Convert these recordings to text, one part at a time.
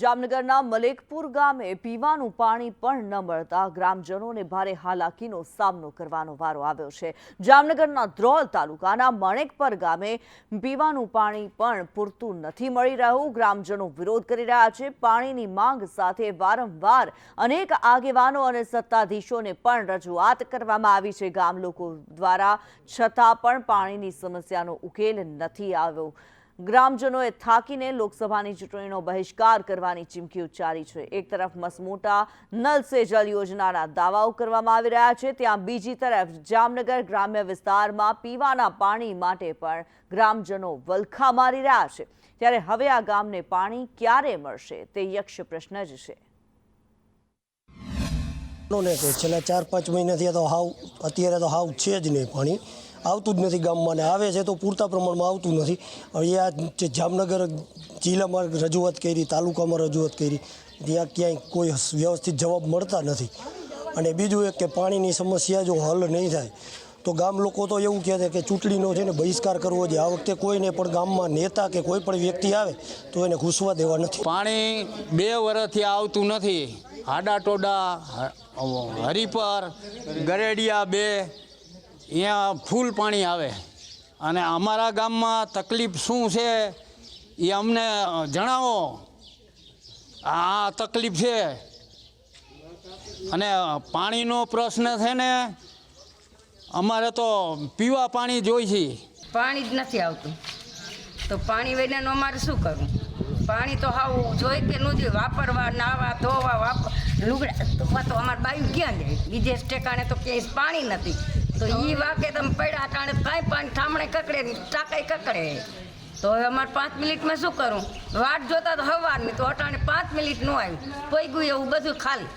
જામનગરના મલેકપુર ગામે પીવાનું પાણી પણ ન મળતા ગ્રામજનોને ભારે હાલાકીનો સામનો કરવાનો વારો આવ્યો છે. જામનગરના ધ્રોલ તાલુકાના મણેકપર ગામે પીવાનું પાણી પણ પૂરતું નથી મળી રહ્યું. ગ્રામજનો વિરોધ કરી રહ્યા છે. પાણીની માંગ સાથે વારંવાર અનેક આગેવાનો અને સત્તાધીશોને પણ રજૂઆત કરવામાં આવી છે. ગામ લોકો દ્વારા છતાં પણ પાણીની સમસ્યાનો ઉકેલ નથી આવ્યો. ગ્રામજનોએ થાકીને લોકસભાની ચૂંટણીનો બહિષ્કાર કરવાની ચીમકી ઉચ્ચારી છે. એક તરફ મસમોટા નલ સે જલ યોજનાના દાવાઓ કરવામાં આવી રહ્યા છે, ત્યાં બીજી તરફ જામનગર ગ્રામ્ય વિસ્તારમાં પીવાના પાણી માટે પણ ગ્રામજનો વલખા મારી રહ્યા છે. ત્યારે હવે આ ગામને પાણી ક્યારે મળશે તે યક્ષ પ્રશ્ન જ છે. છેલ્લા ચાર પાંચ મહિનાથી તો હાવ, અત્યારે તો હાવ છે જ નહીં પાણી. આવતું જ નથી ગામમાં ને આવે છે તો પૂરતા પ્રમાણમાં આવતું નથી. હવે આ જે જામનગર જિલ્લામાં રજૂઆત કરી, તાલુકામાં રજૂઆત કરી, ત્યાં ક્યાંય કોઈ વ્યવસ્થિત જવાબ મળતા નથી. અને બીજું એક કે પાણીની સમસ્યા જો હલ નહીં થાય, તો ગામ લોકો તો એવું કહે છે કે ચૂંટણીનો છે ને બહિષ્કાર કરવો જોઈએ. આ વખતે કોઈને પણ ગામમાં નેતા કે કોઈ પણ વ્યક્તિ આવે તો એને ઘૂસવા દેવા નથી. પાણી બે વર્ષથી આવતું નથી. હાડા ટોડા હરિપર, ગરેડિયા બે અહીંયા ફૂલ પાણી આવે. અને અમારા ગામમાં તકલીફ શું છે એ અમને જણાવો. આ તકલીફ છે. અને પાણીનો પ્રશ્ન છે ને, અમારે તો પીવા પાણી જોઈ છે પાણી જ નથી આવતું. તો પાણી વિનાનું અમારે શું કરવું? પાણી તો હાવ જોઈ કે ન જોઈએ વાપરવા, નાવા, ધોવા, વાપ લુગડા તો અમારે બાયું ક્યાં જાય? બીજે ઠેકાણે તો ક્યાંય પાણી નથી. તો એ વાકે તમે પડ્યા ટાણે કાંઈ પાણી ઠામણે કકડે ટાંકાઈ કકડે. તો હવે અમારે પાંચ મિનિટમાં શું કરું? વાટ જોતા તો હવારની તો અટાણે પાંચ મિનિટ ન આવ્યું. પોઈ ગયું એવું બધું ખાલી.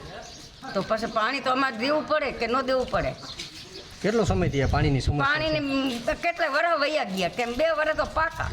તો પછી પાણી તો અમારે દેવું પડે કે ન દેવું પડે? કેટલો સમય થયા પાણીની સમસ્યા પાણીને કેટલા વરસ વૈયા ગયા? કેમ બે વરસ તો પાકા.